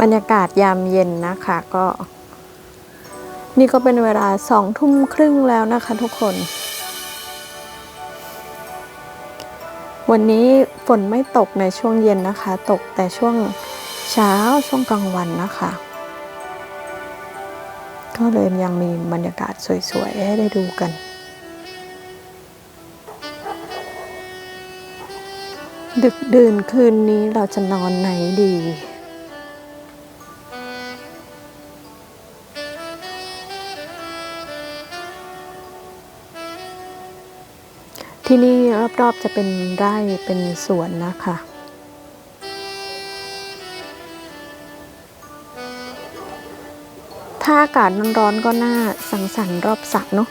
บรรยากาศยามเย็นนะคะก็ นี่ก็เป็นเวลาสองทุ่มครึ่งแล้วนะคะทุกคน วันนี้ฝนไม่ตกในช่วงเย็นนะคะ ตกแต่ช่วงเช้าช่วงกลางวันนะคะ ก็เลยยังมีบรรยากาศสวยๆ ให้ได้ดูกัน ดึกดื่นคืนนี้เราจะนอนไหนดี ที่นี่รอบๆจะเป็นไร่เป็นสวนนะคะถ้าอากาศร้อนๆก็น่าสังสรรค์รอบสระเนาะ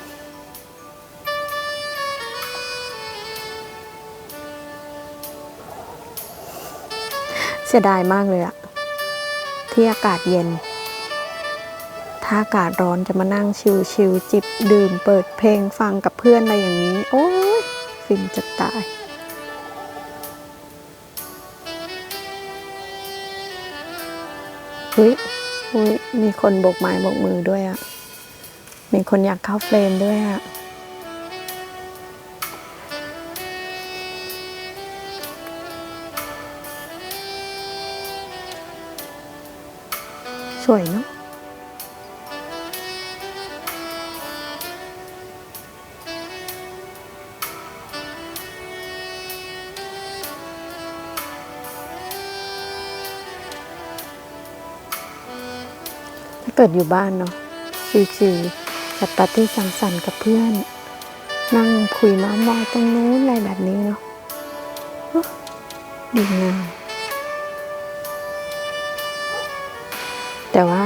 เสียดายมากเลยอะที่อากาศเย็น ถ้าอากาศร้อนจะมานั่งชิลๆจิบดื่มเปิดเพลงฟังกับเพื่อนอะไรอย่างนี้ โอ้ย ฟินจะตายเฮ้ยเฮ้ยมีคนโบกไม้โบกมือด้วยอะมีคนอยากเข้าเฟรมด้วยอะสวยเนาะ เกิดอยู่บ้านเนาะชิวๆจัดปาร์ตี้สังสรรค์กับเพื่อน นั่งคุยเมามอยตรงนู้นอะไรแบบนี้เนาะดีงามแต่ว่า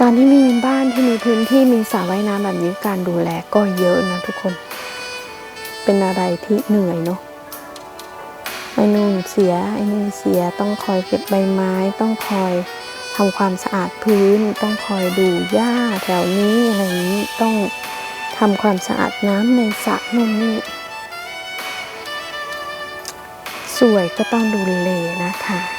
การที่มีบ้านที่มีพื้นที่มีสระว่ายน้ำแบบนี้การดูแลก็เยอะนะทุกคน เป็นอะไรที่เหนื่อยเนาะไอ้นู่นเสียไอ้นี่เสียต้องคอยเก็บใบไม้ต้องคอย ทำความสะอาดพื้น ต้องคอยดูหญ้าแถวนี้อะไรนี้ต้องทำความสะอาดน้ำในสระนู่นนี่สวยก็ต้องดูแลนะคะ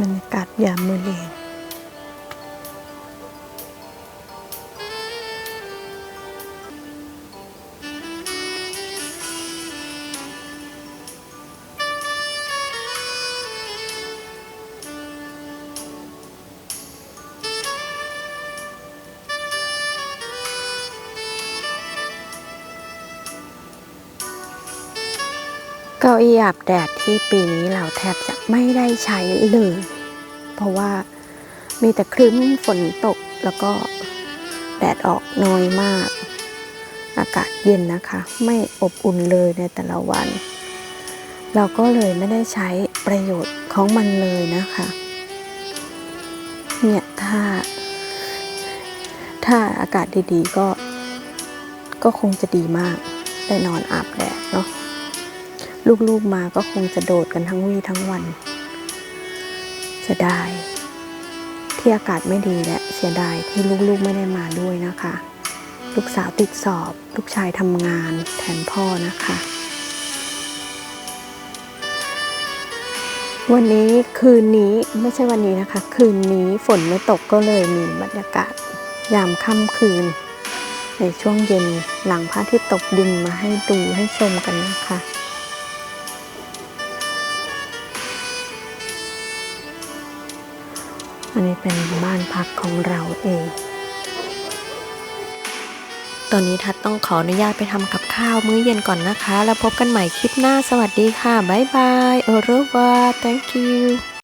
บรรยากาศยามมื้อเย็น เก้าอี้อาบแดดที่ปีนี้เราแทบจะไม่ได้ใช้เลย เพราะว่ามีแต่ครึ้มฝนตกแล้วก็แดดออกน้อยมาก อากาศเย็นนะคะ ไม่อบอุ่นเลยในแต่ละวัน เราก็เลยไม่ได้ใช้ประโยชน์ของมันเลยนะคะ เนี่ยถ้า ถ้าอากาศดีๆก็ก็คงจะดีมากได้นอนอาบแดดเนาะ ลูกๆมาก็คงจะโดดกันทั้งวี่ทั้งวัน จะได้ ที่อากาศไม่ดีและเสียดายที่ลูกๆไม่ได้มาด้วยนะคะ ลูกสาวติดสอบ ลูกชายทำงานแทนพ่อนะคะ วันนี้คืนนี้ไม่ใช่วันนี้นะคะ คืนนี้ฝนไม่ตกก็เลยมีบรรยากาศยามค่ำคืน ในช่วงเย็นหลังพระอาทิตย์ตกดินมาให้ดูให้ชมกันนะคะ อันนี้เป็นบ้านพักของเราเอง ตอนนี้ทัดต้องขออนุญาตไปทำกับข้าวมื้อเย็นก่อนนะคะ แล้วพบกันใหม่คลิปหน้า สวัสดีค่ะ บ๊ายบาย โอเรวา thank you